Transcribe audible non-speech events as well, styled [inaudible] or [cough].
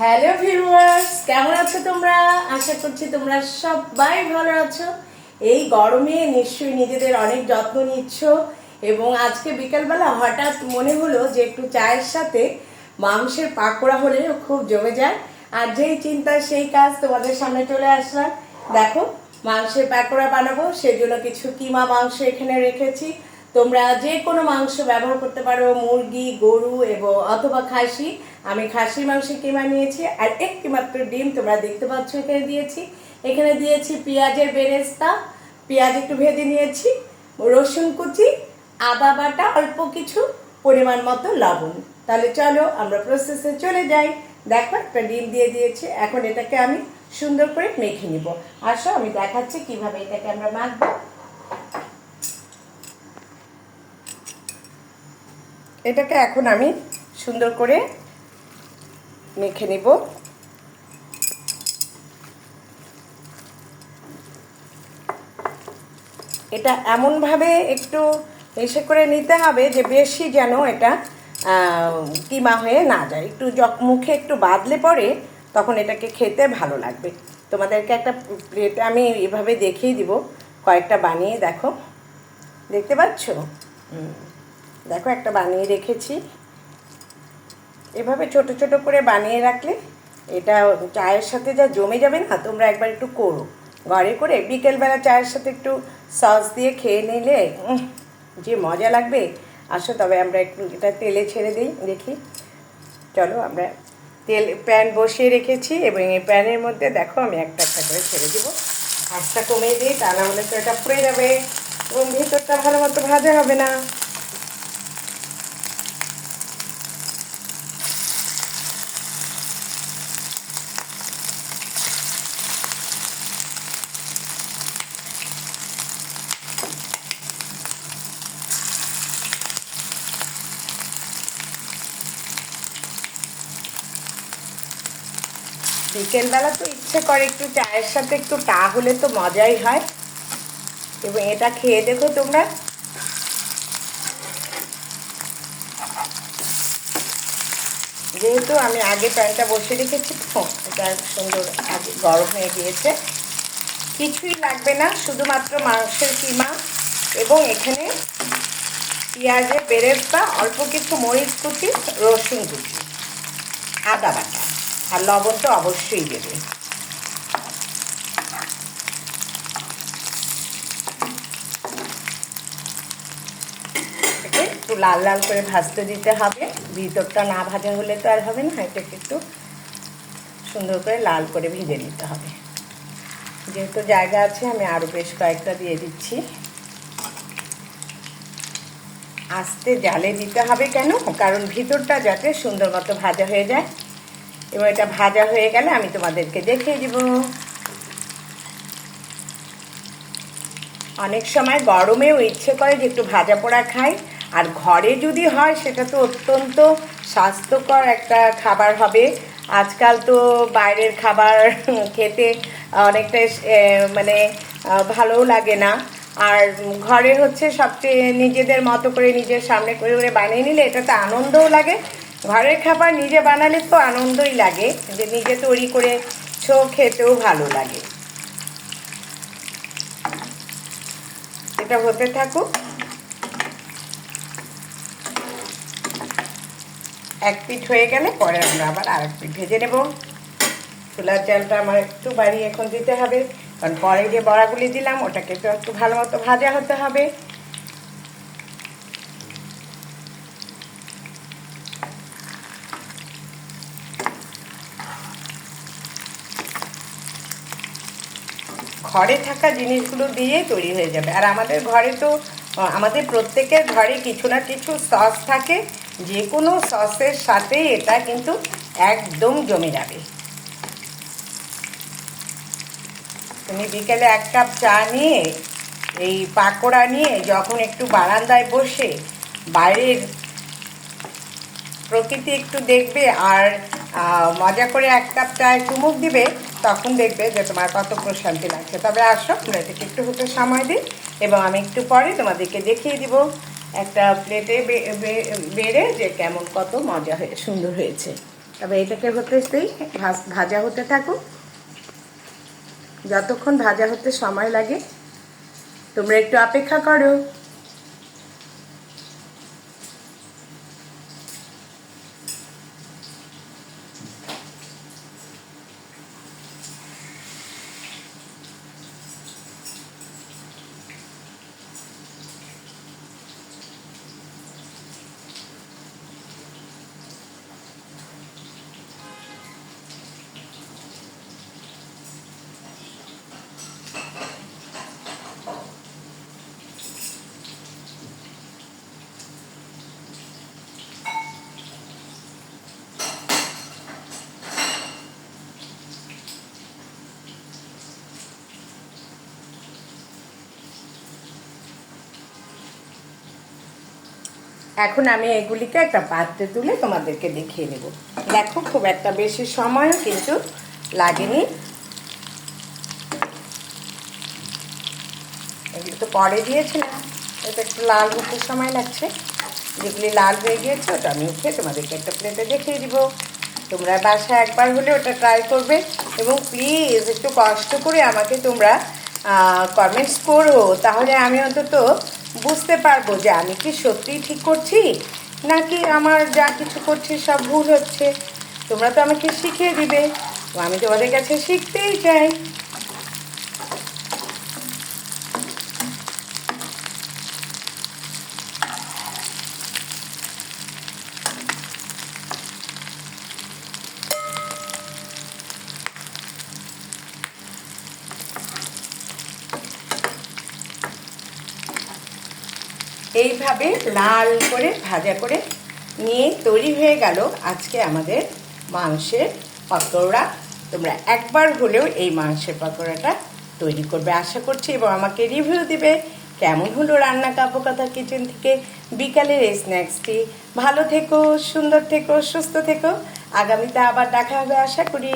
Hello viewers কেমন আছো তোমরা? আশা করছি তোমরা সবাই ভালো আছো। এই গরমে নিশ্চয়ই নিজেদের অনেক যত্ন নিচ্ছ এবং আজকে বিকালবেলা হঠাৎ মনে হলো যে একটু চায়ের সাথে মাংসের পাকোড়া হলে খুব জমে যায়। আর যেই চিন্তা সেই কাজ তোমাদের সামনে চলে আসলাম। দেখো, মাংসের পাকোড়া বানাবো, সেজন্য কিছু কিমা মাংস এখানে রেখেছি। তোমরা যে কোনো মাংস ব্যবহার করতে পারো, মুরগি, গরু এবং অথবা খাসি। আমি খাসির মাংস কিমা নিয়েছি আর একটি মাত্র ডিম তোমরা দেখতে পাচ্ছ, এখানে দিয়েছি। এখানে দিয়েছি পেঁয়াজের বেরেস্তা। পেঁয়াজ একটু ভেজে নিয়েছি, রসুন কুচি, আদা বাটা, অল্প কিছু পরিমাণ মতো লবণ। তাহলে চলো আমরা প্রসেসে চলে যাই। দেখো একটা ডিম দিয়ে দিয়েছি, এখন এটাকে আমি সুন্দর করে মেখে নিব। আসো, আমি দেখাচ্ছি কীভাবে এটাকে আমরা মাখবো। এটাকে এখন আমি সুন্দর করে মেখে নেব। এটা এমনভাবে একটু এসে করে নিতে হবে যে বেশি যেন এটা কিমা হয়ে না যায়। একটু মুখে একটু বাদলে পরে তখন এটাকে খেতে ভালো লাগবে। তোমাদেরকে একটা প্লেটে আমি এভাবে দেখিয়ে দিব। কয়েকটা বানিয়ে দেখো। দেখতে পাচ্ছ? হুম। দেখো, একটা বানিয়ে রেখেছি। এভাবে ছোট ছোট করে বানিয়ে রাখলে এটা চায়ের সাথে যা জমে যাবে না, তোমরা একবার একটু করো। ঘরে করে বিকেলবেলা চায়ের সাথে একটু সস দিয়ে খেয়ে নিলে যে মজা লাগবে। আসো, তবে আমরা একটু এটা তেলে ছেড়ে দিই, দেখি। চলো, আমরা তেল, প্যান বসিয়ে রেখেছি এবং এই প্যানের মধ্যে দেখো, আমি একটা একটা করে ছেড়ে দিব। আঁচটা কমিয়ে দিই, তা না হলে তো এটা পুড়ে যাবে। এবং ভিতরটা ভালো মতো ভাজা হবে না। বিকেলবেলা তো ইচ্ছে করে একটু চায়ের সাথে একটু টা হলে তো মজাই হয়। এবং এটা খেয়ে দেখো তোমরা। যেহেতু আমি আগে প্যানটা বসে রেখেছি তো, এটা সুন্দর আগে গরম হয়ে গিয়েছে। কিছুই লাগবে না, শুধুমাত্র মাংসের কিমা এবং এখানে পেঁয়াজের বেরেস্তা, অল্প কিছু মরিচ কুচি, রসুন কুচি, আদা বাটা। আর লবণ তো অবশ্যই দেবে। একটু লাল লাল করে ভাজতে দিতে হবে। ভিতরটা না ভাজা হলে তো আর হবে না এটাকে একটু সুন্দর করে লাল করে ভেজে নিতে হবে। যেহেতু জায়গা আছে, আমি আরও বেশ কয়েকটা দিয়ে দিচ্ছি। আস্তে জালে দিতে হবে কেন? কারণ ভিতরটা যাতে সুন্দর মতো ভাজা হয়ে যায়। এবং এটা ভাজা হয়ে গেলে আমি তোমাদেরকে দেখিয়ে দিব। অনেক সময় গরমেও ইচ্ছে করে যে একটু ভাজা পোড়া খাই, আর ঘরে যদি হয় সেটা তো অত্যন্ত স্বাস্থ্যকর একটা খাবার হবে। আজকাল তো বাইরের খাবার [laughs] খেতে অনেকটা মানে ভালোও লাগে না। আর ঘরে হচ্ছে সবচেয়ে নিজেদের মতো করে নিজের সামনে করে করে বানিয়ে নিলে এটাতে আনন্দও লাগে ঘরের খাবার নিজে বানালে তো আনন্দই লাগে, যে নিজে তৈরি করে ছো খেতেও ভালো লাগে। এটা হতে থাকুক। এক পিঠ হয়ে গেলে পরে আমরা আবার আর এক পিঠ ভেজে নেব। চুলার জালটা আমার একটু বাড়ি এখন দিতে হবে, কারণ পরে যে বড়াগুলি দিলাম, ওটাকে তো একটু ভালো মতো ভাজা হতে হবে। ঘরে থাকা জিনিসগুলো দিয়ে তৈরি হয়ে যাবে। আর আমাদের ঘরে তো আমাদের প্রত্যেকের ঘরে কিছু না কিছু সস থাকে যে কোনো সসের সাথে এটা কিন্তু একদম জমে যাবে। তুমি বিকেলে এক কাপ চা নিয়ে, এই পাকোড়া নিয়ে যখন একটু বারান্দায় বসে, বাইরের প্রকৃতি একটু দেখবে আর মজা করে এক কাপ চায় চুমুক দিবে, তখন দেখবে যে তোমার কত প্রশান্তি লাগছে। তবে আসো, আমরা এটাকে একটু হতে সময় দিই, এবং আমি একটু পরে তোমাদেরকে দেখিয়ে দিব একটা প্লেটে বেড়ে যে কেমন কত মজা হয়ে, সুন্দর হয়েছে। তবে এটাকে হতেই ভাজা হতে থাকুক। যতক্ষণ ভাজা হতে সময় লাগে, তোমরা একটু অপেক্ষা করো। এখন আমি এগুলিকে একটা পাত্রে তুলে তোমাদেরকে দেখিয়ে নেব দেখো, খুব একটা বেশি সময়ও কিন্তু লাগেনি। এগুলো তো পরে দিয়েছিলাম। এটা একটু লাল হতে সময় লাগছে। যেগুলি লাল হয়ে গিয়েছে, ওটা আমি উঠে তোমাদেরকে একটা প্লেটে দেখিয়ে দিব। তোমরা বাসায় একবার হলে ওটা ট্রাই করবে এবং প্লিজ একটু কষ্ট করে আমাকে তোমরা কমেন্টস করো। তাহলে আমি অন্তত বুঝতে পারব যে আমি কি সত্যিই ঠিক করছি, নাকি আমার যা কিছু করছি সব ভুল হচ্ছে। তোমরা তো আমাকে শিখিয়ে দিবে। আমি তোমাদের কাছে শিখতেই চাই। এইভাবে লাল করে ভাজা করে নিয়ে তৈরি হয়ে গেল আজকে আমাদের মাংসের পকোড়া। তোমরা একবার হলেও এই মাংসের পকোড়াটা তৈরি করবে। আশা করছি এবং আমাকে রিভিউ দিবে কেমন হলো রান্না কাপকথা কিচেন থেকে। বিকালের এই স্ন্যাক্সটি ভালো থেকো, সুন্দর থেকো, সুস্থ থেকো। আগামীতে আবার দেখা হবে, আশা করি।